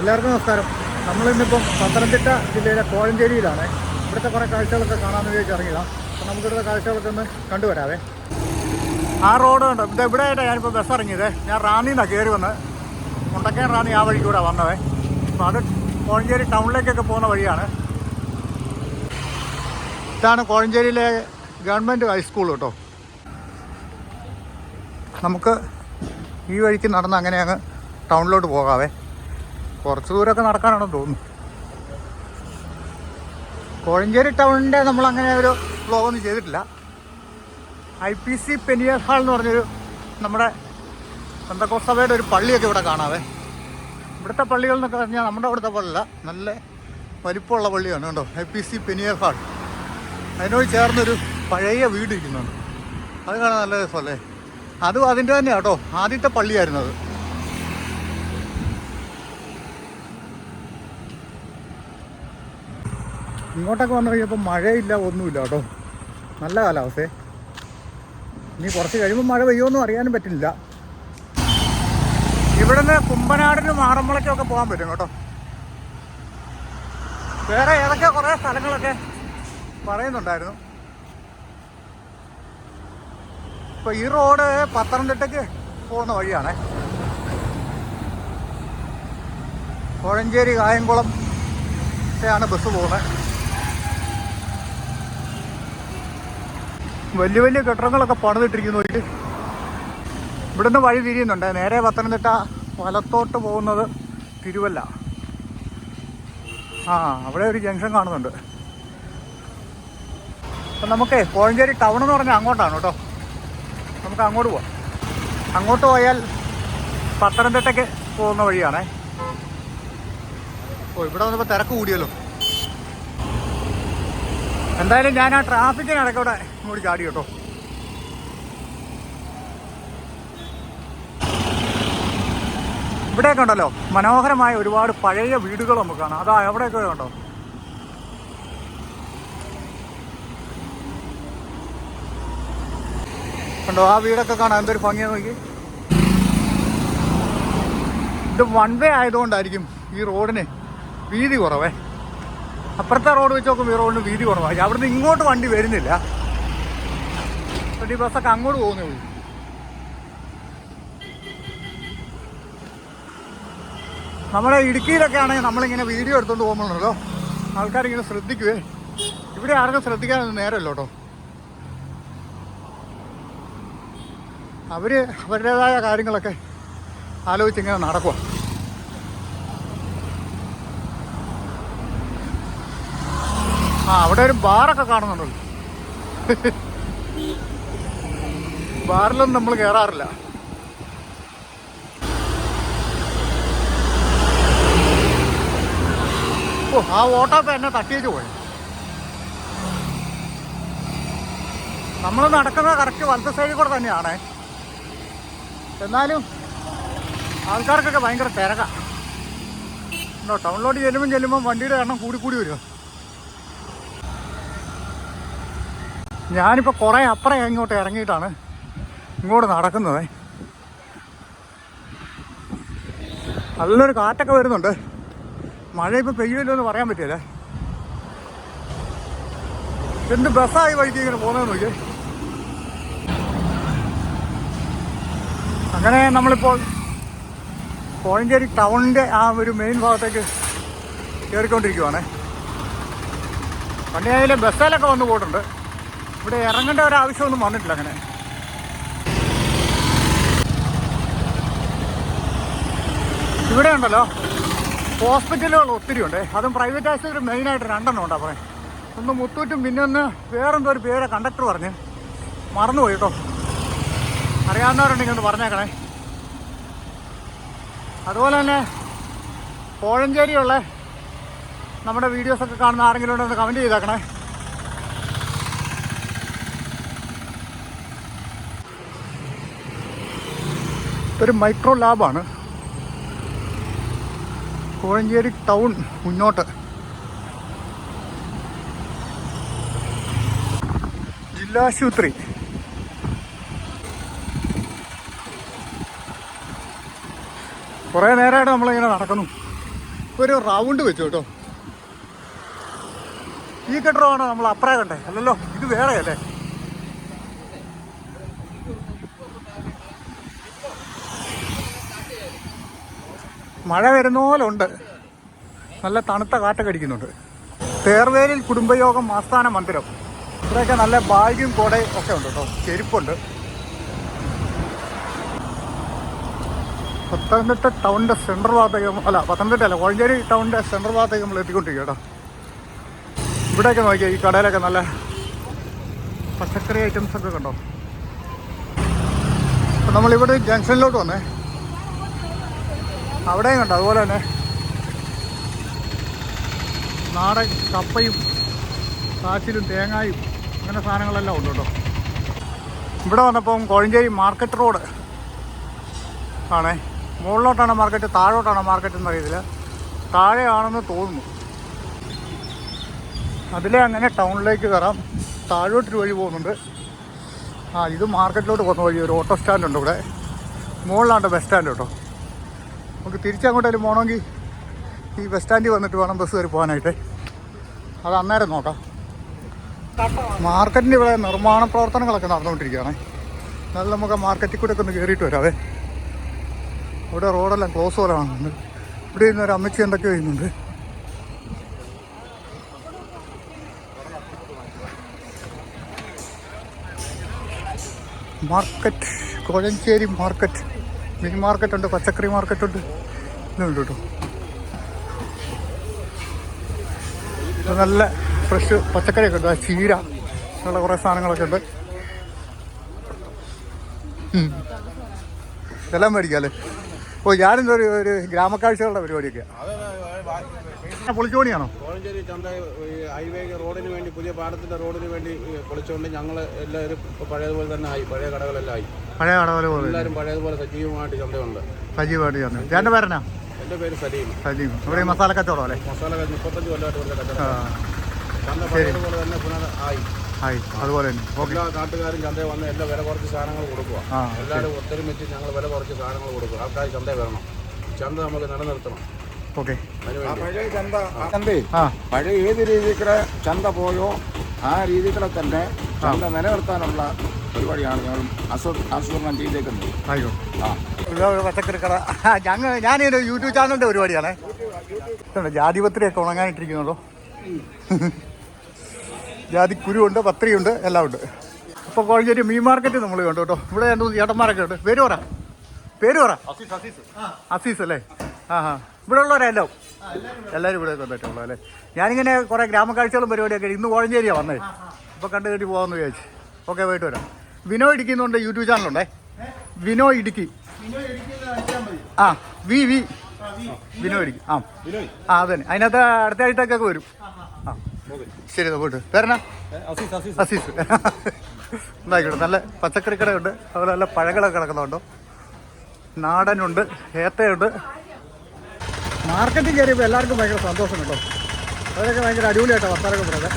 എല്ലാവർക്കും നമസ്കാരം. നമ്മളിന്നിപ്പം പത്തനംതിട്ട ജില്ലയിലെ കോഴഞ്ചേരിയിലാണ്. ഇവിടുത്തെ കുറേ കാഴ്ചകളൊക്കെ കാണാമെന്ന് വിചാരിച്ച് ഇറങ്ങിയതാണ് അപ്പം നമുക്കിവിടുത്തെ കാഴ്ചകളൊക്കെ ഒന്ന് കണ്ടുവരാവേ. ആ റോഡ് ഉണ്ട് ഇത് ഇവിടെ ആയിട്ടാണ് ഞാനിപ്പോൾ ബസ് ഇറങ്ങിയത്. ഞാൻ റാന്നിയിൽ എന്നാണ് കയറി വന്ന്. മുണ്ടക്കയം റാന്നി ആ വഴി കൂടെ വന്നതേ അപ്പോൾ അത് കോഴഞ്ചേരി ടൗണിലേക്കൊക്കെ പോകുന്ന വഴിയാണ്. ഇതാണ് കോഴഞ്ചേരിയിലെ ഗവൺമെന്റ് ഹൈസ്കൂൾ കേട്ടോ. നമുക്ക് ഈ വഴിക്ക് നടന്ന് അങ്ങനെ അങ്ങ് ടൗണിലോട്ട് പോകാവേ. കുറച്ച് ദൂരമൊക്കെ നടക്കാനാണെന്ന് തോന്നുന്നു. കോഴഞ്ചേരി ടൗണിന്റെ നമ്മൾ അങ്ങനെ ഒരു ബ്ലോഗൊന്നും ചെയ്തിട്ടില്ല. I P C Peniel hall എന്ന് പറഞ്ഞൊരു നമ്മുടെ ബന്ധക്കോസഭയുടെ ഒരു പള്ളിയൊക്കെ ഇവിടെ കാണാവേ. ഇവിടുത്തെ പള്ളികൾ എന്നൊക്കെ പറഞ്ഞാൽ നമ്മുടെ അവിടുത്തെ പള്ളിയല്ല നല്ല വലിപ്പമുള്ള പള്ളിയാണ് കേട്ടോ I P C Peniel hall അതിനോട് ചേർന്നൊരു പഴയ വീട് ഇരിക്കുന്നുണ്ട്. അത് കാണാൻ നല്ല രസമല്ലേ? അതും അതിന്റെ തന്നെയാണ് കേട്ടോ. ആദ്യത്തെ പള്ളിയായിരുന്നു അത്. ഇങ്ങോട്ടൊക്കെ വന്നു കഴിഞ്ഞപ്പോൾ മഴയില്ല ഒന്നുമില്ല കേട്ടോ. നല്ല കാലാവസ്ഥയെ ഇനി കുറച്ച് കഴിയുമ്പോൾ മഴ പെയ്യുമെന്നും അറിയാനും പറ്റില്ല. ഇവിടുന്ന് കുമ്പനാടിന് മാറമ്പളയ്ക്കൊക്കെ പോകാൻ പറ്റും കേട്ടോ. വേറെ ഏതൊക്കെ കുറേ സ്ഥലങ്ങളൊക്കെ പറയുന്നുണ്ടായിരുന്നു. ഇപ്പൊ ഈ റോഡ് പത്തനംതിട്ടയ്ക്ക് പോകുന്ന വഴിയാണേ. കോഴഞ്ചേരി കായംകുളം ഒക്കെയാണ് ബസ് പോകുന്നത്. വലിയ വലിയ കെട്ടിടങ്ങളൊക്കെ പണിതിട്ടിരിക്കുന്നു. ഒരു ഇവിടുന്ന് വഴി തിരിയുന്നുണ്ട്. നേരെ പത്തനംതിട്ട വലത്തോട്ട് പോകുന്നത് തിരുവല്ല. ആ അവിടെ ഒരു ജംഗ്ഷൻ കാണുന്നുണ്ട്. അപ്പം നമുക്കേ കോഴഞ്ചേരി ടൗൺ എന്ന് പറഞ്ഞാൽ അങ്ങോട്ടാണ് കേട്ടോ. നമുക്ക് അങ്ങോട്ട് പോവാം. അങ്ങോട്ട് പോയാൽ പത്തനംതിട്ടയ്ക്ക് പോകുന്ന വഴിയാണേ. ഓ ഇവിടെ വന്നപ്പോൾ തിരക്ക് കൂടിയല്ലോ. എന്തായാലും ഞാൻ ആ ട്രാഫിക്കിന് ഇവിടെ ഇങ്ങോട്ട് ചാടി കേട്ടോ. ഇവിടെയൊക്കെ ഉണ്ടല്ലോ മനോഹരമായ ഒരുപാട് പഴയ വീടുകൾ നമുക്ക് കാണാം. അതാ എവിടെയൊക്കെ ഉണ്ടോ? കണ്ടോ ആ വീടൊക്കെ കാണാൻ എന്തൊരു ഭംഗിയാ നോക്കി ഇത് വൺ വേ ആയതുകൊണ്ടായിരിക്കും ഈ റോഡിന് വീതി കുറവേ. അപ്പുറത്തെ റോഡ് വെച്ച് നോക്കുമ്പോൾ ഈ റോഡിന് വീതി കുറവായി അവിടുന്ന് ഇങ്ങോട്ട് വണ്ടി വരുന്നില്ല. ട്വന്റി ബസ്സൊക്കെ അങ്ങോട്ട് പോകുന്നേ ഉള്ളൂ. നമ്മുടെ ഇടുക്കിയിലൊക്കെ ആണെങ്കിൽ നമ്മളിങ്ങനെ വീഡിയോ എടുത്തുകൊണ്ട് പോകുമ്പോഴല്ലോ ആൾക്കാരിങ്ങനെ ശ്രദ്ധിക്കുവേ. ഇവിടെ ആർക്കും ശ്രദ്ധിക്കാൻ നേരമല്ലോ കേട്ടോ. അവർ അവരുടേതായ കാര്യങ്ങളൊക്കെ ആലോചിച്ചിങ്ങനെ നടക്കുക ആ അവിടെ ഒരു ബാറൊക്കെ കാണുന്നുണ്ടല്ലോ ബാറിലൊന്നും നമ്മൾ കയറാറില്ല ഓ ആ ഓട്ടോപ്പ എന്നെ തട്ടിയേച്ച് പോയി. നമ്മൾ നടക്കുന്നത് കറക്റ്റ് വലത്തെ സൈഡിൽ കൂടെ തന്നെയാണ്. എന്നാലും ആൾക്കാർക്കൊക്കെ ഭയങ്കര തിരക്കാണ് ടൗണിലോട്ട് ചെല്ലുമ്പോൾ ചെല്ലുമ്പോൾ വണ്ടിയുടെ എണ്ണം കൂടി കൂടി വരിക ഞാനിപ്പോൾ കുറേ അപ്പുറം ഇങ്ങോട്ട് ഇറങ്ങിയിട്ടാണ് ഇങ്ങോട്ട് നടക്കുന്നത്. നല്ലൊരു കാറ്റൊക്കെ വരുന്നുണ്ട്. മഴ ഇപ്പോൾ പെയ്യുമല്ലോ എന്ന് പറയാൻ പറ്റില്ല. എന്ത് ബസ്സായി വഴിക്ക് ഇങ്ങനെ പോകുന്നത് നോക്കിയേ. അങ്ങനെ നമ്മളിപ്പോൾ കോഴഞ്ചേരി ടൗണിന്റെ ആ ഒരു മെയിൻ ഭാഗത്തേക്ക് കയറിക്കൊണ്ടിരിക്കുവാണ്. പണ്ട് അതിലെ ബസ്സിലൊക്കെ വന്ന് പോയിട്ടുണ്ട്. ഇവിടെ ഇറങ്ങേണ്ട ഒരു ആവശ്യമൊന്നും വന്നിട്ടില്ല അങ്ങനെ. ഇവിടെ ഉണ്ടല്ലോ. ഹോസ്പിറ്റലുകൾ ഒത്തിരി ഉണ്ട്. അതും പ്രൈവറ്റ് ആശുപത്രി മെയിനായിട്ട് രണ്ടെണ്ണം ഉണ്ടാ പറയാം. ഒന്ന് മുത്തൂറ്റും പിന്നെ ഒന്ന് വേറെന്തോ ഒരു പേരെ കണ്ടക്ടർ പറഞ്ഞ്. മറന്നുപോയി കേട്ടോ. അറിയാവുന്നവരുണ്ടെങ്കിൽ ഒന്ന് പറഞ്ഞേക്കണേ. അതുപോലെ തന്നെ കോഴഞ്ചേരിയുള്ള നമ്മുടെ വീഡിയോസൊക്കെ കാണുന്ന ആരെങ്കിലും ഉണ്ടെന്ന് കമന്റ് ചെയ്തേക്കണേ. ഒരു മൈക്രോ ലാബാണ്. കോഴഞ്ചേരി ടൗൺ മുന്നോട്ട്. ജില്ലാശുപത്രി കുറേ നേരമായിട്ട് നമ്മളിങ്ങനെ നടക്കുന്നു. ഒരു റൗണ്ട് വെച്ചു കേട്ടോ. ഈ കെട്ടിടമാണ് നമ്മൾ അപ്പറേ കണ്ടേ. അല്ലല്ലോ ഇത് വേറെയല്ലേ? മഴ വരുന്ന പോലെ ഉണ്ട്. നല്ല തണുത്ത കാറ്റൊക്കെ അടിക്കുന്നുണ്ട്. തേർവേലിൽ കുടുംബയോഗം ആസ്ഥാന മന്ദിരം. ഇവിടെയൊക്കെ നല്ല ബാഗും കോടയും ഒക്കെ ഉണ്ട് കേട്ടോ. ചെരുപ്പുണ്ട്. പത്തനംതിട്ട ടൗണിന്റെ സെൻട്രൽ ഭാഗത്തേക്ക് അല്ല പത്തനംതിട്ട അല്ല കോഴഞ്ചേരി ടൗണിന്റെ സെൻട്രൽ ഭാഗത്തേക്ക് നമ്മൾ എത്തിക്കൊണ്ടിരിക്കുക കേട്ടോ. ഇവിടെയൊക്കെ നോക്കിയാൽ ഈ കടയിലൊക്കെ നല്ല പച്ചക്കറി ഐറ്റംസ് ഒക്കെ കണ്ടോ? അപ്പം നമ്മളിവിടെ ജംഗ്ഷനിലോട്ട് വന്നേ. അവിടെയും കണ്ട അതുപോലെ തന്നെ. നാടൻ കപ്പയും കാച്ചിലും തേങ്ങായും അങ്ങനെ സാധനങ്ങളെല്ലാം ഉണ്ട് കേട്ടോ. ഇവിടെ വന്നപ്പം കോഴഞ്ചേരി മാർക്കറ്റ് റോഡ് ആണേ. മുകളിലോട്ടാണ് മാർക്കറ്റ് താഴോട്ടാണ് മാർക്കറ്റ് എന്നറിയത്തില്ല താഴെയാണെന്ന് തോന്നുന്നു. അതിലെ അങ്ങനെ ടൗണിലേക്ക് കയറാം. താഴോട്ടൊരു വഴി പോകുന്നുണ്ട്. ആ ഇത് മാർക്കറ്റിലോട്ട് പോകുന്ന വഴി ഒരു ഓട്ടോ സ്റ്റാൻഡ് ഉണ്ട് ഇവിടെ. മുകളിലാണ്ട് ബസ് സ്റ്റാൻഡ് കേട്ടോ. നമുക്ക് തിരിച്ചങ്ങോട്ടേലും പോകണമെങ്കിൽ ഈ ബസ് സ്റ്റാൻഡിൽ വന്നിട്ട് വേണം ബസ് കയറി പോകാനായിട്ട്. അത് അന്നേരം നോക്കാം. മാർക്കറ്റിന്റെ ഇവിടെ നിർമ്മാണ പ്രവർത്തനങ്ങളൊക്കെ നടന്നുകൊണ്ടിരിക്കുകയാണ്. എന്നാലും നമുക്ക് ആ മാർക്കറ്റിൽ കൂടെ ഒക്കെ ഒന്ന് കയറിയിട്ട് വരാവേ. ഇവിടെ റോഡെല്ലാം ക്ലോസ് പോലെ കാണുന്നുണ്ട് ഇവിടെ ഇരുന്ന് ഒരു അമ്മച്ചി എന്തൊക്കെ ചെയ്യുന്നുണ്ട്. Market Kozhencherry market. മീൻ മാർക്കറ്റ് ഉണ്ട് പച്ചക്കറി മാർക്കറ്റ് ഉണ്ട് ഇതുണ്ട് കേട്ടോ. നല്ല ഫ്രഷ് പച്ചക്കറിയൊക്കെ ഉണ്ട്. ചീര അങ്ങനെയുള്ള കുറേ സാധനങ്ങളൊക്കെ ഉണ്ട്. ഇതെല്ലാം മേടിക്കാം അല്ലേ? ഓ ഞാനിന്ന് ഒരു ഒരു ഗ്രാമക്കാഴ്ചകളുടെ പരിപാടിയൊക്കെയാണ് പൊളിച്ചോണിയാണോ? കോഴഞ്ചേരി ചന്ത ഹൈവേ റോഡിന് വേണ്ടി പുതിയ പാലത്തിന്റെ റോഡിന് വേണ്ടി പൊളിച്ചുകൊണ്ട് ഞങ്ങൾ എല്ലാവരും പഴയതുപോലെ തന്നെ ആയി. പഴയ കടകളെല്ലാം ആയി പഴയ പോലെ. എല്ലാവരും പഴയതുപോലെ സജീവമായിട്ട് ചന്തയുണ്ട്. സജീവമായിട്ട് ചന്ത. ചേട്ടന്റെ പേരെന്നാ? എന്റെ പേര് സലീം. സലീം. ഇവിടെ മസാല കച്ചവടം അല്ലേ? മസാല മുപ്പത്തഞ്ച് കൊല്ലമായിട്ട് ഇവിടുത്തെ കച്ചവടം. ചന്ത പഴയതുപോലെ തന്നെ പുനർ ആയി. ആയി. അതുപോലെ തന്നെ. എല്ലാ നാട്ടുകാരും ചന്തയിൽ വന്ന് എല്ലാ വില കുറച്ച് സാധനങ്ങൾ കൊടുക്കുക എല്ലാവരും ഒത്തൊരുമിച്ച് ഞങ്ങൾ വില കുറച്ച് സാധനങ്ങൾ കൊടുക്കുക ആൾക്കാർ ചന്തയിൽ വരണം. ചന്ത നമുക്ക് നിലനിർത്തണം. ഓക്കെ. ആ പഴയ ചന്ത ചന്തേ. ആ. പഴയ ഏത് രീതിക്കുള്ള ചന്ത പോയോ ആ രീതിക്കുള്ള തന്നെ ചന്ത നിലനിർത്താനുള്ള പരിപാടിയാണ് ഞങ്ങൾ ആസൂ ആസൂത്രണം ചെയ്തേക്കുന്നത്. അയ്യോ ആ. പച്ചക്കറി കട ഞങ്ങൾ ഞാനൊരു യൂട്യൂബ് ചാനലിന്റെ പരിപാടിയാണേ. ജാതിപത്രിയൊക്കെ ഉണങ്ങാനിട്ടിരിക്കുന്നുള്ളൂ ജാതി കുരുണ്ട് പത്രിയുണ്ട് എല്ലാം ഉണ്ട്. അപ്പൊ കോഴഞ്ചേരി മീൻ മാർക്കറ്റ് നമ്മൾ കണ്ടു കേട്ടോ. ഇവിടെ രണ്ട് മൂന്ന് ചേട്ടന്മാരൊക്കെ ഉണ്ട്. പേര് പറ. പേര് പറ. അസീസ് അല്ലേ? ആ ഇവിടെ ഉള്ളവരല്ലോ എല്ലാവരും ഇവിടെ വന്നിട്ടുള്ളൂ അല്ലേ? ഞാനിങ്ങനെ കുറേ ഗ്രാമക്കാഴ്ചകളും പരിപാടിയൊക്കെ ഇന്ന് കോഴഞ്ചേരിയാണ് വന്നേ. ഇപ്പോൾ കണ്ടു കെട്ടി പോകാമെന്ന് വിചാരിച്ചു. ഓക്കെ പോയിട്ട് വരാം. വിനോ ഇടുക്കിന്നുണ്ട് യൂട്യൂബ് ചാനലുണ്ടേ? വിനോ ഇടുക്കി. ആ വി വി. വിനോ ഇടുക്കി. ആ. ആ അതന്നെ. അതിനകത്ത് അടുത്ത ആഴ്ചക്കൊക്കെ വരും. ആ. ശരി പോയിട്ട് പേരണ അസീസ് എന്തായിക്കോട്ടെ നല്ല പച്ചക്കറി കടയുണ്ട്. അതുപോലെ നല്ല പഴങ്ങളൊക്കെ കിടക്കുന്നുണ്ടോ. നാടനുണ്ട് ഏത്തയുണ്ട്. മാർക്കറ്റിൽ കയറിയപ്പോൾ എല്ലാവർക്കും ഭയങ്കര സന്തോഷം കേട്ടോ. അവരൊക്കെ ഭയങ്കര അടിപൊളിയായിട്ടാണ് വർത്താനൊക്കെ പറയുന്നത്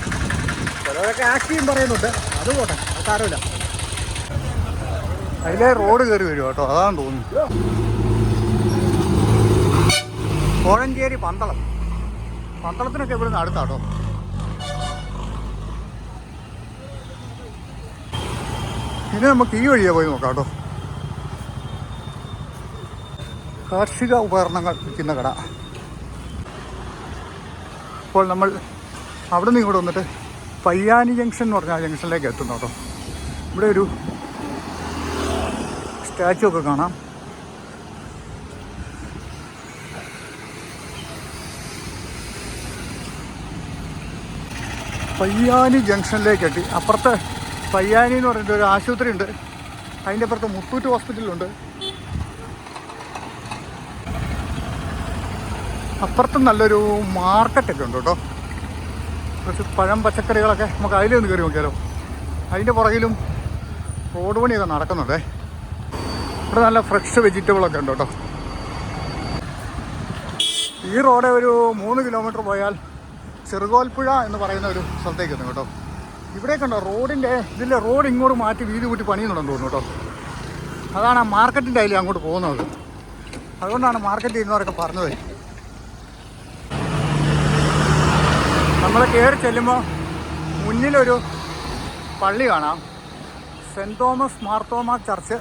ചിലരൊക്കെ ആക്ടിയും പറയുന്നുണ്ട്. അത് പോട്ടെ അത് സാരമില്ല. അതിലെ റോഡ് കയറി വരും കേട്ടോ അതാണ് തോന്നുന്നു. കോഴഞ്ചേരി പന്തളം. പന്തളത്തിനൊക്കെ ഇവിടുന്ന് അടുത്താട്ടോ ഇനി നമുക്ക് ഈ വഴിയാ പോയി നോക്കാം കേട്ടോ. കാർഷിക ഉപകരണങ്ങൾ വിൽക്കുന്ന കട. ഇപ്പോൾ നമ്മൾ അവിടെ നിന്ന് ഇങ്ങോട്ട് വന്നിട്ട് പയ്യാനി ജംഗ്ഷൻ എന്ന് പറഞ്ഞ ജംഗ്ഷനിലേക്ക് എത്തുന്നു കേട്ടോ. ഇവിടെ ഒരു സ്റ്റാച്ചു ഒക്കെ കാണാം. പയ്യാനി ജംഗ്ഷനിലേക്ക് എത്തി. അപ്പുറത്തെ പയ്യാനി എന്ന് പറഞ്ഞിട്ട് ഒരു ആശുപത്രി ഉണ്ട് അതിന്റെ അപ്പുറത്ത് മുത്തൂറ്റ് ഹോസ്പിറ്റലുണ്ട്. അപ്പുറത്ത് നല്ലൊരു മാർക്കറ്റൊക്കെ ഉണ്ട് കേട്ടോ. കുറച്ച് പഴം പച്ചക്കറികളൊക്കെ നമുക്ക് അതിലൊന്ന് കയറി നോക്കിയാലോ. അതിന്റെ പുറകിലും റോഡ് പണിയൊക്കെ നടക്കുന്നുണ്ടേ. ഇവിടെ നല്ല ഫ്രഷ് വെജിറ്റബിളൊക്കെ ഉണ്ട് കേട്ടോ. ഈ റോഡ് ഒരു മൂന്ന് കിലോമീറ്റർ പോയാൽ ചെറുകോൽപ്പുഴ എന്ന് പറയുന്ന ഒരു സ്ഥലത്തേക്ക് എത്തും കേട്ടോ. ഇവിടെ കണ്ടോ റോഡിന്റെ ഇതിലെ റോഡ് ഇങ്ങോട്ട് മാറ്റി വീതി കൂട്ടി പണിയുന്നുണ്ടെന്ന് തോന്നുന്നു കേട്ടോ. അതാണ് ആ മാർക്കറ്റിന്റെ അതിൽ അങ്ങോട്ട് പോകുന്നത്. അതുകൊണ്ടാണ് മാർക്കറ്റ് ചെയ്യുന്നവരൊക്കെ പറഞ്ഞത്. നമ്മൾ കയറി ചെല്ലുമ്പോൾ മുന്നിലൊരു പള്ളി കാണാം. Saint Thomas Marthoma church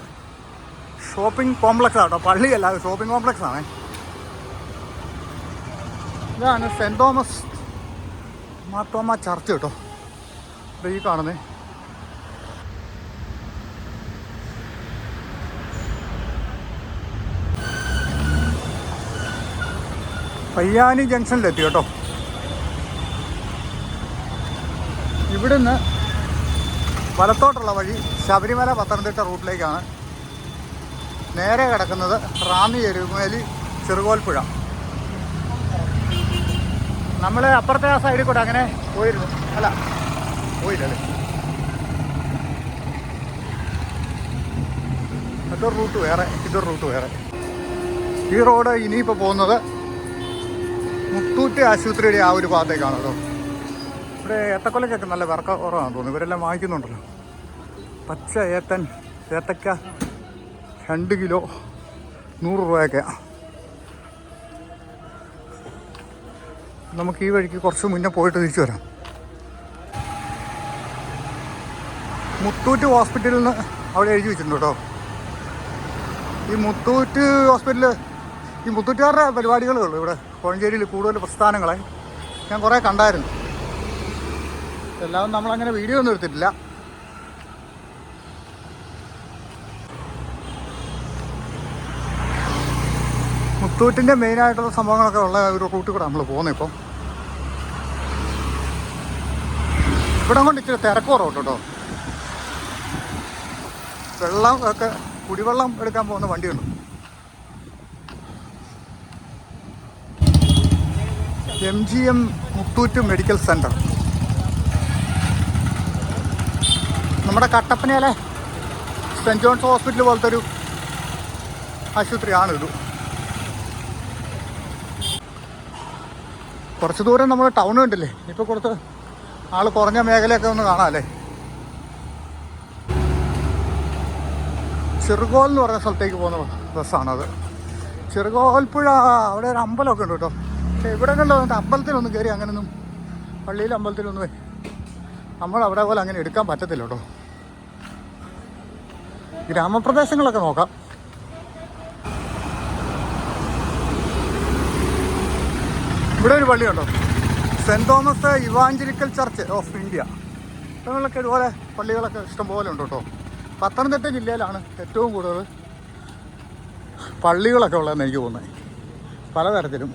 shopping complex auto പള്ളിയല്ല shopping complex ആണ് ഇതാണ് സെന്റ് തോമസ് മാർത്തോമ ചർച്ച് കേട്ടോ. ഈ കാണുന്നേ. പയ്യാനി ജംഗ്ഷനിലെത്തി കേട്ടോ. ഇവിടുന്ന് വലത്തോട്ടുള്ള വഴി ശബരിമല പത്തനംതിട്ട റൂട്ടിലേക്കാണ്. നേരെ കിടക്കുന്നത് റാന്നി എരുമേലി ചെറുകോൽപ്പുഴ. നമ്മൾ അപ്പുറത്തെ ആ സൈഡിൽ കൂടെ അങ്ങനെ പോയിരുന്നു. അല്ല പോയില്ലല്ലേ? മറ്റൊരു റൂട്ട് വേറെ ഇതൊരു റൂട്ട് വേറെ. ഈ റോഡ് ഇനിയിപ്പോൾ പോകുന്നത് മുത്തൂറ്റ് ആശുപത്രിയുടെ ആ ഒരു ഭാഗത്തേക്കാണ് കേട്ടോ. ഇവിടെ ഏത്തക്കൊലക്കൊക്കെ നല്ല വിറക്ക കുറവാണെന്ന് തോന്നുന്നു. ഇവരെല്ലാം വാങ്ങിക്കുന്നുണ്ടല്ലോ. പച്ച ഏത്തൻ ഏത്തക്ക രണ്ട് കിലോ നൂറ് രൂപയൊക്കെ. നമുക്ക് ഈ വഴിക്ക് കുറച്ച് മുന്നേ പോയിട്ട് തിരിച്ചു വരാം. മുത്തൂറ്റ് ഹോസ്പിറ്റലിൽ നിന്ന് അവിടെ എഴുതി വെച്ചിട്ടുണ്ട് കേട്ടോ. ഈ മുത്തൂറ്റ് ഹോസ്പിറ്റലിൽ ഈ മുത്തൂറ്റുകാരുടെ പരിപാടികളേ ഉള്ളൂ ഇവിടെ. കോഴഞ്ചേരിയിൽ കൂടുതൽ പ്രസ്ഥാനങ്ങളെ ഞാൻ കുറേ കണ്ടായിരുന്നു. എല്ലാം നമ്മളങ്ങനെ വീഡിയോ ഒന്നും എടുത്തിട്ടില്ല. മുത്തൂറ്റിന്റെ മെയിൻ ആയിട്ടുള്ള സംഭവങ്ങളൊക്കെ ഉള്ള ഒരു റൂട്ടിൽ കൂടെ നമ്മൾ പോകുന്നത് ഇപ്പം. ഇവിടെ കൊണ്ട് ഇച്ചിരി തിരക്ക് കുറവുണ്ട് കേട്ടോ. വെള്ളം ഒക്കെ കുടിവെള്ളം എടുക്കാൻ പോകുന്ന വണ്ടിയുണ്ട്. M G M Muthoot medical centre നമ്മുടെ കട്ടപ്പനയിലെ സെന്റ് ജോൺസ് ഹോസ്പിറ്റൽ പോലത്തെ ഒരു ആശുപത്രിയാണിത്. കുറച്ച് ദൂരം നമ്മൾ ടൗൺ കണ്ടില്ലേ? ഇപ്പോൾ കുറച്ച് ആൾ കുറഞ്ഞ മേഖലയൊക്കെ ഒന്ന് കാണാമല്ലേ ചെറുകോൽ എന്ന് പറഞ്ഞ സ്ഥലത്തേക്ക് പോകുന്ന ബസ്സാണത്. ചെറുകോൽപ്പുഴ അവിടെ ഒരു അമ്പലമൊക്കെ ഉണ്ട് കേട്ടോ. പക്ഷേ ഇവിടെ കണ്ടോ അമ്പലത്തിലൊന്നും കയറി അങ്ങനെയൊന്നും പള്ളിയിൽ അമ്പലത്തിലൊന്നും നമ്മൾ അവിടെ പോലെ അങ്ങനെ എടുക്കാൻ പറ്റത്തില്ല കേട്ടോ. ഗ്രാമപ്രദേശങ്ങളൊക്കെ നോക്കാം. ഇവിടെ ഒരു പള്ളിയുണ്ടോ? Saint Thomas evangelical church of India. അങ്ങനെയൊക്കെ ഇതുപോലെ പള്ളികളൊക്കെ ഇഷ്ടംപോലെ ഉണ്ട് കേട്ടോ. പത്തനംതിട്ട ജില്ലയിലാണ് ഏറ്റവും കൂടുതൽ പള്ളികളൊക്കെ ഉള്ളതെന്ന് എനിക്ക് തോന്നുന്നത്. പലതരത്തിലും.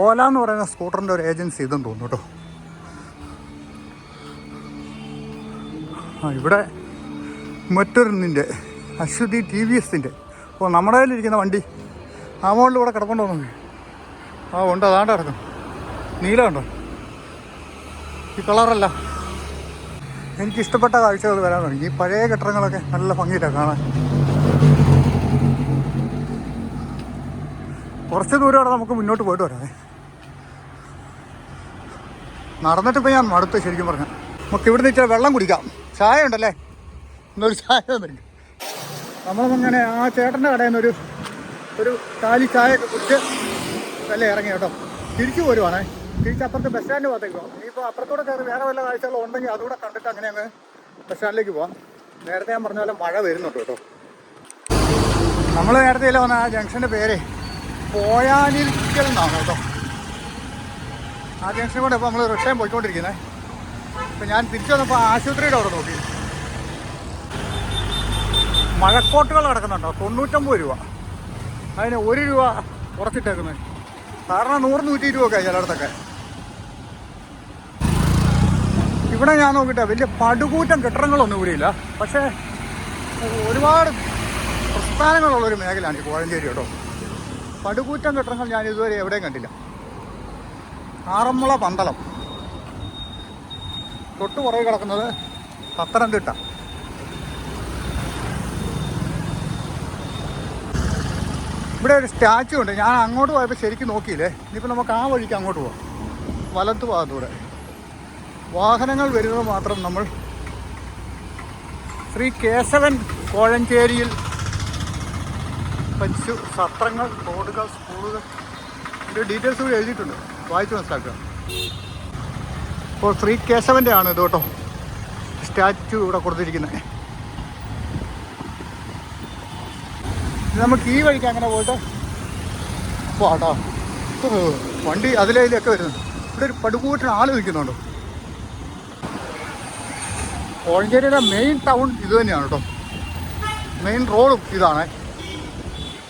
ഓല എന്ന് പറയുന്ന സ്കൂട്ടറിന്റെ ഒരു ഏജൻസി ഇതും തോന്നുന്നു കേട്ടോ. ആ ഇവിടെ മറ്റൊരുന്നിന്റെ അശ്വതി ടി വി എസിന്റെ ഓ നമ്മുടെ കയ്യിലിരിക്കുന്ന വണ്ടി. ആ മോളിൽ ഇവിടെ കിടപ്പുണ്ടോ ആ ഉണ്ട് അതാണ്ട് കിടക്കും നീലമുണ്ടോ ഈ കളറല്ല. എനിക്കിഷ്ടപ്പെട്ട കാഴ്ചകൾ വരാൻ തുടങ്ങി. ഈ പഴയ കെട്ടിടങ്ങളൊക്കെ നല്ല ഭംഗിയിട്ടാണ് കാണാൻ. കുറച്ച് ദൂരം അവിടെ നമുക്ക് മുന്നോട്ട് പോയിട്ട് വരാം നടന്നിട്ട് ഇപ്പോൾ ഞാൻ മടുത്ത് ശരിക്കും പറഞ്ഞാൽ നമുക്ക് ഇവിടുന്ന് ഇച്ചിരി വെള്ളം കുടിക്കാം. ചായ ഉണ്ടല്ലേ ഇന്നൊരു ചായ തന്നിട്ടുണ്ട്. നമ്മളങ്ങനെ ആ ചേട്ടന്റെ കടയിൽ നിന്നൊരു ഒരു കാലി ചായയൊക്കെ കുടിച്ച് അല്ലേ ഇറങ്ങി കേട്ടോ. തിരിച്ചു പോരുവാണേ. തിരിച്ച് അപ്പുറത്ത് ബസ് സ്റ്റാൻഡ് ഭാഗത്തേക്ക് പോകാം ഇനിയിപ്പോൾ അപ്പുറത്തൂടെ കയറി വേറെ വല്ല കാഴ്ചകളും ഉണ്ടെങ്കിൽ അതുകൂടെ കണ്ടിട്ട് അങ്ങനെ അങ്ങ് ബസ് സ്റ്റാൻഡിലേക്ക് പോവാം. നേരത്തെ ഞാൻ പറഞ്ഞ പോലെ മഴ വരുന്നുണ്ട് കേട്ടോ. നമ്മൾ നേരത്തെ ഇല്ല വന്ന ആ ജംഗ്ഷന്റെ പേര് പോയാനിരിക്കൽ എന്നാണ് കേട്ടോ. ആ ജംഗ്ഷനിൽ കൂടെ ഇപ്പോൾ നമ്മൾ റിട്ടേൺ പോയിക്കൊണ്ടിരിക്കുന്നത് ഇപ്പം ഞാൻ തിരിച്ചു വന്നപ്പോൾ ആശുപത്രിയുടെ അവിടെ നോക്കി. മഴക്കോട്ടുകൾ കിടക്കുന്നുണ്ടോ? തൊണ്ണൂറ്റൊമ്പത് രൂപ. അതിന് ഒരു രൂപ കുറച്ചിട്ടേക്കുന്നത് കാരണം നൂറ് നൂറ്റി ഇരുപതൊക്കെ ചിലയിടത്തൊക്കെ. ഇവിടെ ഞാൻ നോക്കിയിട്ട് വലിയ പടുകൂറ്റം കെട്ടിടങ്ങളൊന്നും ഇവിടെയില്ല പക്ഷേ ഒരുപാട് പ്രസ്ഥാനങ്ങളുള്ളൊരു മേഖലയാണ് കോഴഞ്ചേരി കേട്ടോ. പടുകൂറ്റം കെട്ടിടങ്ങൾ ഞാൻ ഇതുവരെ എവിടെയും കണ്ടില്ല. ആറന്മുള പന്തളം. തൊട്ട് പുറകെ കിടക്കുന്നത് പത്തനംതിട്ട. ഇവിടെ ഒരു സ്റ്റാച്ചു ഉണ്ട്. ഞാൻ അങ്ങോട്ട് പോയപ്പോൾ ശരിക്കും നോക്കിയില്ലേ? ഇനിയിപ്പോൾ നമുക്ക് ആ വഴിക്ക് അങ്ങോട്ട് പോവാം. വലത്ത് ഭാഗത്തൂടെ. വാഹനങ്ങൾ വരുന്നത് മാത്രം നമ്മൾ ശ്രീ കേശവൻ കോഴഞ്ചേരിയിൽ പശു സത്രങ്ങൾ റോഡുകൾ സ്കൂളുകൾ. ഇതിന്റെ ഡീറ്റെയിൽസ് കൂടി എഴുതിയിട്ടുണ്ട്. വായിച്ചു മനസ്സിലാക്കുക. ഇപ്പോൾ ശ്രീ കേശവന്റെ ആണ് ഇത് കേട്ടോ. സ്റ്റാച്ചു ഇവിടെ കൊടുത്തിരിക്കുന്നത്. നമുക്ക് ഈ വഴിക്ക് അങ്ങനെ പോയിട്ട് പോട്ടോ വണ്ടി അതിലെ ഇതിലൊക്കെ വരുന്നു. ഇവിടെ ഒരു പടുകൂട്ടിന് ആൾ നിൽക്കുന്നുണ്ട്. കോഴഞ്ചേരിയുടെ മെയിൻ ടൗൺ ഇത് തന്നെയാണ് കേട്ടോ. മെയിൻ റോഡും ഇതാണ്.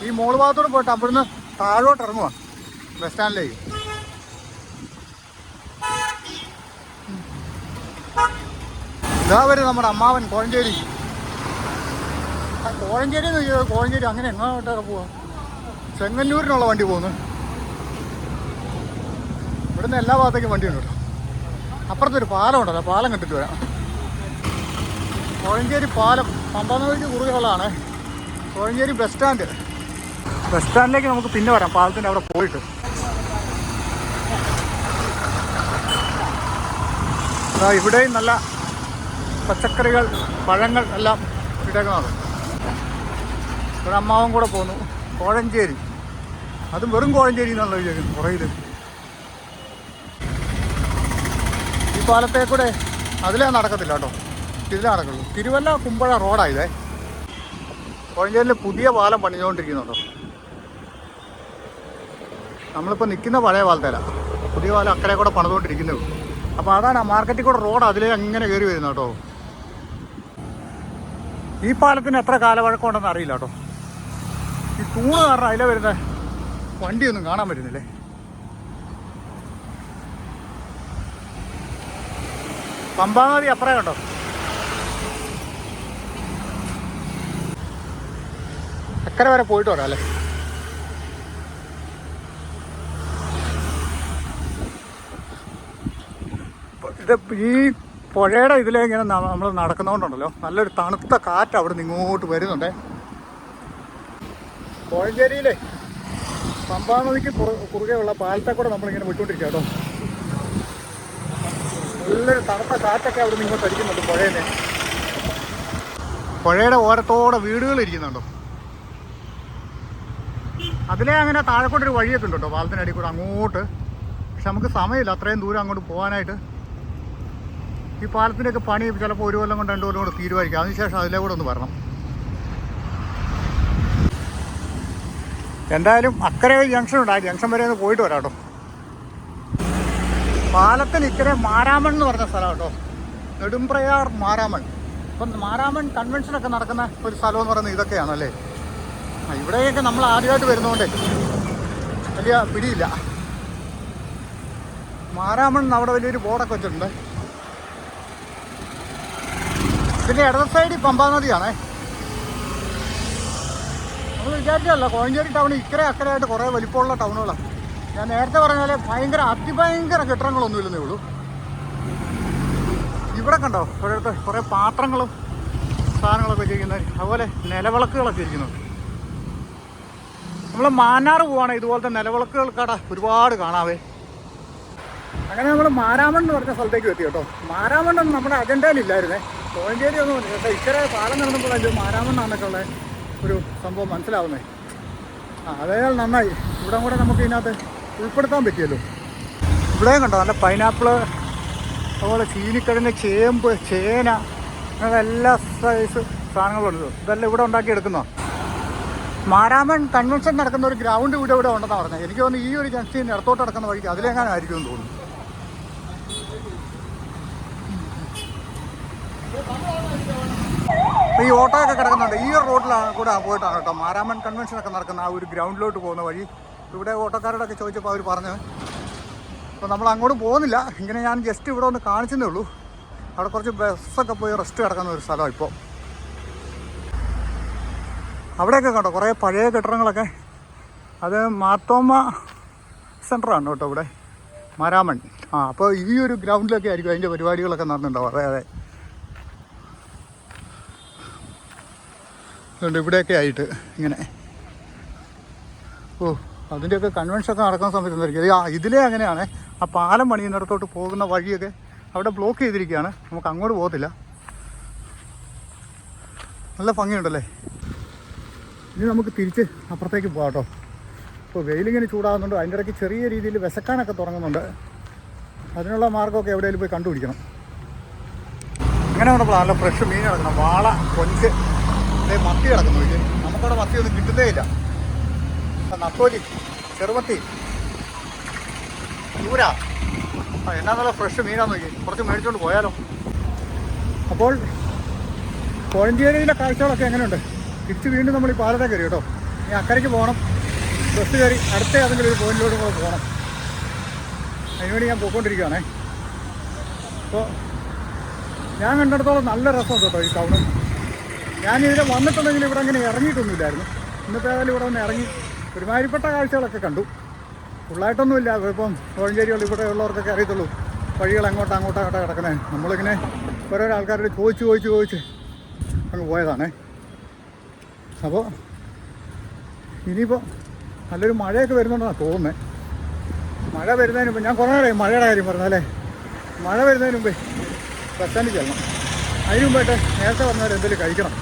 ഈ മോൾ ഭാഗത്തോട് പോയിട്ട് അവിടുന്ന് താഴോട്ട് ഇറങ്ങുവാണ് ബസ് സ്റ്റാൻഡിലേക്ക്. ഇതാ നമ്മുടെ അമ്മാവൻ കോഴഞ്ചേരി. കോഴഞ്ചേരി എന്ന് ചോദിച്ചാൽ കോഴഞ്ചേരി അങ്ങനെ എങ്ങോട്ടൊക്കെ പോവാ. ചെങ്ങന്നൂരിനുള്ള വണ്ടി പോകുന്നു ഇവിടുന്ന് എല്ലാ ഭാഗത്തേക്കും വണ്ടി ഉണ്ട് കേട്ടോ. അപ്പുറത്തൊരു പാലം ഉണ്ടല്ലോ പാലം കണ്ടിട്ട് വരാം. കോഴഞ്ചേരി പാലം പമ്പാനദിക്ക് കുറുകളാണ് കോഴഞ്ചേരി ബസ് സ്റ്റാൻഡ് ബസ് സ്റ്റാൻഡിലേക്ക് നമുക്ക് പിന്നെ വരാം പാലത്തിന്റെ അവിടെ പോയിട്ട്. ഇവിടെയും നല്ല പച്ചക്കറികൾ പഴങ്ങൾ എല്ലാം ഇടേക്കുന്നതാണ് ഒരു അമ്മാവും കൂടെ പോന്നു. കോഴഞ്ചേരി. അതും വെറും കോഴഞ്ചേരി എന്നുള്ള വിചാരിക്കുന്നു കുറയിൽ ഈ പാലത്തെ കൂടെ അതിലേ നടക്കത്തില്ല കേട്ടോ. ഇതിലേ നടക്കുള്ളൂ. തിരുവല്ല കുമ്പഴ റോഡായതേ കോഴഞ്ചേരിയിൽ പുതിയ പാലം പണിഞ്ഞുകൊണ്ടിരിക്കുന്നുണ്ടോ നമ്മളിപ്പോൾ നിൽക്കുന്ന പഴയ പാലത്തേല. പുതിയ പാലം അക്കരെ കൂടെ പണിതുകൊണ്ടിരിക്കുന്നത് അപ്പോൾ അതാണ് ആ മാർക്കറ്റിൽ കൂടെ റോഡ് അതിലേ അങ്ങനെ കയറി വരുന്നത് കേട്ടോ. ഈ പാലത്തിന് എത്ര കാലവഴക്കമുണ്ടെന്ന് അറിയില്ല കേട്ടോ. ഈ തൂണ് കാരണം അതിലെ വരുന്ന വണ്ടിയൊന്നും കാണാൻ പറ്റുന്നില്ലേ? പമ്പാനദി അപ്പറ കണ്ടോ? അക്കരെ വരെ പോയിട്ട് വരാം അല്ലേ? ഇത് ഈ പുഴയുടെ ഇതിലേ ഇങ്ങനെ നമ്മൾ നടക്കുന്നതുകൊണ്ടുണ്ടല്ലോ നല്ലൊരു തണുത്ത കാറ്റ് അവിടെ നിന്ന് ഇങ്ങോട്ട് വരുന്നുണ്ടേ. കോഴഞ്ചേരിയിലെ പമ്പാ നദിക്ക് കുറുകെ കുറുകെയുള്ള പാലത്തെ കൂടെ നമ്മളിങ്ങനെ വിട്ടുകൊണ്ടിരിക്കുക കേട്ടോ. നല്ലൊരു തണുത്ത കാറ്റൊക്കെ അവിടെ നിന്ന് ഇങ്ങോട്ട് അടിക്കുന്നുണ്ട് പുഴയിലെ പുഴയുടെ ഓരത്തോടെ വീടുകൾ ഇരിക്കുന്നുണ്ടോ? അതിലേ അങ്ങനെ താഴെക്കോട്ടൊരു വഴിയൊക്കെ ഉണ്ട്? കേട്ടോ കൂടെ അങ്ങോട്ട്. പക്ഷെ നമുക്ക് സമയമില്ല. അത്രയും ദൂരം അങ്ങോട്ട് പോകാനായിട്ട്. ഈ പാലത്തിന്റെയൊക്കെ പണി ചിലപ്പോൾ ഒരു കൊല്ലം കൊണ്ട് രണ്ട് കൊല്ലം കൊണ്ട് തീരുമാനിക്കും. അതിനുശേഷം അതിലെ കൂടെ ഒന്ന് വരണം. എന്തായാലും അക്കരെ ജംഗ്ഷൻ ഉണ്ട്. ആ ജംഗ്ഷൻ വരെ ഒന്ന് പോയിട്ട് വരാം കേട്ടോ. പാലത്തിൽ ഇക്കരെ മാരാമൺ എന്ന് പറഞ്ഞ സ്ഥലം കേട്ടോ. നെടുമ്പ്രയാർ മാരാമൺ. അപ്പം മാരാമൺ കൺവെൻഷനൊക്കെ നടക്കുന്ന ഒരു സ്ഥലം എന്ന് പറയുന്നത് ഇതൊക്കെയാണല്ലേ ഇവിടെയൊക്കെ നമ്മൾ ആദ്യമായിട്ട് വരുന്നതുകൊണ്ട് വലിയ പിടിയില്ല. മാരാമൺ അവിടെ വലിയൊരു ബോർഡൊക്കെ വെച്ചിട്ടുണ്ട്. ഇതിന്റെ ഇടത് സൈഡിൽ പമ്പാ നദിയാണേ. നമ്മൾ വിചാരിച്ചല്ല കോഴഞ്ചേരി ടൗൺ ഇക്കരെ അക്കരയായിട്ട് കുറേ വലിപ്പമുള്ള ടൗണുകളാണ് ഞാൻ നേരത്തെ പറഞ്ഞ ഭയങ്കര അതിഭയങ്കര കെട്ടിടങ്ങളൊന്നും ഇല്ലെന്നേ ഉള്ളൂ. ഇവിടെ കണ്ടോ ഒരിടത്ത് കുറേ പാത്രങ്ങളും സാധനങ്ങളൊക്കെ ചെയ്യുന്നത് അതുപോലെ നിലവിളക്കുകളൊക്കെ ഇരിക്കുന്നത്. നമ്മൾ മാനാർ പോവാണെങ്കിൽ ഇതുപോലത്തെ നിലവിളക്കുകൾ കട ഒരുപാട് കാണാവേ. അങ്ങനെ നമ്മൾ മാരാമൺ എന്ന് പറഞ്ഞ സ്ഥലത്തേക്ക് എത്തി കേട്ടോ. മാരാമൺ നമ്മുടെ അജണ്ടയിലില്ലായിരുന്നേ കോഴഞ്ചേരി ഒന്നും. പക്ഷേ ഇക്കരെ പാലം നടന്നപ്പോൾ ഇത് മാരാമണ്ണാന്നൊക്കെ ഉള്ള ഒരു സംഭവം മനസ്സിലാവുന്നേ. ആ അതേയാൾ നന്നായി. ഇവിടെ കൂടെ നമുക്ക് ഇതിനകത്ത് ഉൾപ്പെടുത്താൻ പറ്റിയല്ലോ. ഇവിടെയും കണ്ടോ നല്ല പൈനാപ്പിൾ അതുപോലെ ചീനിക്കിഴങ്ങ് ചേമ്പ് ചേന അങ്ങനെ എല്ലാ സൈസ് സാധനങ്ങളുണ്ട് ഇതെല്ലാം ഇവിടെ ഉണ്ടാക്കിയെടുക്കുന്നോ മാരാമൺ കൺവെൻഷൻ നടക്കുന്ന ഒരു ഗ്രൗണ്ട് ഇവിടെ ഇവിടെ ഉണ്ടെന്നാണ് പറഞ്ഞത്. എനിക്ക് തോന്നുന്നു ഈ ഒരു ജംഗ്ഷൻ ഇടത്തോട്ട് നടക്കുന്ന വഴിക്ക് അതിലെങ്ങാനായിരിക്കും എന്ന് തോന്നുന്നു. ഈ ഓട്ടോ ഒക്കെ കിടക്കുന്നുണ്ട്. ഈ ഒരു റോഡിലാണ് കൂടെ പോയിട്ടാണ് കേട്ടോ. മാരാമൻ കൺവെൻഷൻ ഒക്കെ നടക്കുന്ന ആ ഒരു ഗ്രൗണ്ടിലോട്ട് പോകുന്ന വഴി. ഇവിടെ ഓട്ടോക്കാരോടൊക്കെ ചോദിച്ചപ്പോൾ അവർ പറഞ്ഞു. അപ്പോൾ നമ്മൾ അങ്ങോട്ട് പോകുന്നില്ല. ഇങ്ങനെ ഞാൻ ജസ്റ്റ് ഇവിടെ ഒന്ന് കാണിച്ചതേ ഉള്ളൂ. അവിടെ കുറച്ച് ബസ്സൊക്കെ പോയി റെസ്റ്റ് കിടക്കുന്ന ഒരു സ്ഥലമാണ് ഇപ്പോൾ അവിടെയൊക്കെ കണ്ടോ? കുറേ പഴയ കെട്ടിടങ്ങളൊക്കെ. അത് മാത്തോമ സെന്ററാണ് കേട്ടോ ഇവിടെ. മാരാമൺ ആ അപ്പോൾ ഈ ഒരു ഗ്രൗണ്ടിലൊക്കെ ആയിരിക്കും അതിന്റെ പരിപാടികളൊക്കെ നടന്നിട്ടുണ്ടാവും അതെ അതെ. അതുകൊണ്ട് ഇവിടെയൊക്കെ ആയിട്ട് ഇങ്ങനെ. ഓ അതിന്റെയൊക്കെ കൺവെൻഷനൊക്കെ നടക്കുന്ന സമയത്ത് എന്തായിരിക്കും? ആ ഇതിലേ അങ്ങനെയാണ്. ആ പാലം പണിയുന്നിടത്തോട്ട് പോകുന്ന വഴിയൊക്കെ അവിടെ ബ്ലോക്ക് ചെയ്തിരിക്കുകയാണ്. നമുക്ക് അങ്ങോട്ട് പോകത്തില്ല. നല്ല ഭംഗിയുണ്ടല്ലേ? ഇനി നമുക്ക് തിരിച്ച് അപ്പുറത്തേക്ക് പോകാം കേട്ടോ. ഇപ്പോൾ വെയിലിങ്ങനെ ചൂടാകുന്നുണ്ട്. അതിന്റെ ഇടയ്ക്ക് ചെറിയ രീതിയിൽ വിശക്കാനൊക്കെ തുടങ്ങുന്നുണ്ട്. അതിനുള്ള മാർഗമൊക്കെ എവിടെയെങ്കിലും പോയി കണ്ടുപിടിക്കണം. അങ്ങനെ നമ്മുടെ നല്ല ഫ്രഷ് മീൻ കിടക്കണം വാള കൊഞ്ച് ദേ മത്തി കിടക്കുന്നു ഇത് നമുക്കവിടെ മത്തി ഒന്നും കിട്ടുന്നേ ഇല്ല നത്തോലി ചെറുമത്തി ചൂര. എന്നാ നല്ല ഫ്രഷ് മീനാന്ന് നോക്കി കുറച്ച് മേടിച്ചോണ്ട് പോയാലോ. അപ്പോൾ കോഴഞ്ചേരിയിലെ കാഴ്ചകളൊക്കെ എങ്ങനെയുണ്ട്? തിരിച്ച് വീണ്ടും നമ്മൾ ഈ പാലത്തെ കയറി കേട്ടോ. ഇനി അക്കരയ്ക്ക് പോകണം. ബസ് കയറി അടുത്ത ഏതെങ്കിലും ഒരു പോയിന്റിലോട്ട് കൂടെ പോകണം. അതിനുവേണ്ടി ഞാൻ പോയിക്കൊണ്ടിരിക്കുകയാണേ. അപ്പോൾ ഞാൻ കണ്ടിടത്തോളം നല്ല രസമുണ്ട് കേട്ടോ ഈ ടൗണ്. ഇതിൽ വന്നിട്ടുണ്ടെങ്കിൽ ഇവിടെ അങ്ങനെ ഇറങ്ങിയിട്ടൊന്നുമില്ലായിരുന്നു. ഇന്നത്തെ ഏതായാലും ഇവിടെ വന്ന് ഇറങ്ങി ഒരുമാതിരിപ്പെട്ട കാഴ്ചകളൊക്കെ കണ്ടു. ഫുള്ളായിട്ടൊന്നുമില്ല ഇപ്പം കോഴഞ്ചേരികൾ ഇവിടെ ഉള്ളവർക്കൊക്കെ അറിയത്തുള്ളൂ. വഴികൾ അങ്ങോട്ട് അങ്ങോട്ട് അങ്ങോട്ട് കിടക്കുന്നത് നമ്മളിങ്ങനെ ഓരോരോ ആൾക്കാരോട് ചോദിച്ച് ചോദിച്ച് ചോദിച്ച് അങ്ങ് പോയതാണേ. അപ്പോൾ ഇനിയിപ്പോൾ നല്ലൊരു മഴയൊക്കെ വരുന്നുണ്ടെന്നാണ് തോന്നുന്നത് മഴ വരുന്നതിന് മുമ്പ് ഞാൻ കുറേ മഴയുടെ കാര്യം പറഞ്ഞല്ലേ മഴ വരുന്നതിന് മുമ്പേ ബസ് സ്റ്റാൻഡിൽ ചെല്ലണം. അതിന് മുമ്പായിട്ട് നേരത്തെ എന്തെങ്കിലും കഴിക്കണം.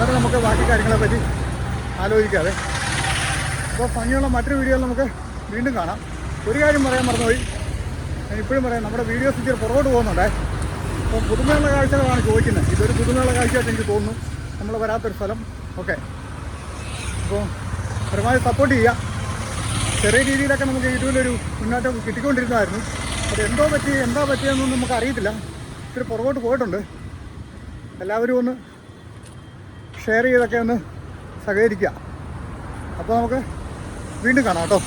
എന്നിട്ട് നമുക്ക് ബാക്കി കാര്യങ്ങളെ പറ്റി ആലോചിക്കാതെ അപ്പോൾ ഭംഗിയുള്ള മറ്റൊരു വീഡിയോയിൽ നമുക്ക് വീണ്ടും കാണാം. ഒരു കാര്യം പറയാൻ മറന്നുപോയി. ഞാൻ ഇപ്പോഴും പറയാം നമ്മുടെ വീഡിയോസ് ഇച്ചിരി പുറകോട്ട് പോകുന്നുണ്ടേ. അപ്പോൾ പുതുമയുള്ള കാഴ്ചകളാണ് ചോദിക്കുന്നത്. ഇതൊരു പുതുമയുള്ള കാഴ്ചയായിട്ട് എനിക്ക് തോന്നുന്നു. നമ്മൾ വരാത്തൊരു സ്ഥലം. ഓക്കെ. അപ്പോൾ പരമാവധി സപ്പോർട്ട് ചെയ്യുക. ചെറിയ രീതിയിലൊക്കെ നമുക്ക് യൂട്യൂബിലൊരു മുന്നോട്ടം കിട്ടിക്കൊണ്ടിരുന്നതായിരുന്നു. അത് എന്തോ പറ്റി എന്താ പറ്റിയെന്നൊന്നും നമുക്ക് അറിയത്തില്ല ഇത്തിരി പുറകോട്ട് പോയിട്ടുണ്ട്. എല്ലാവരും ഒന്ന് ഷെയർ ചെയ്തൊക്കെ ഒന്ന് സഹകരിക്കുക. അപ്പോൾ നമുക്ക് വീണ്ടും കാണാം കേട്ടോ.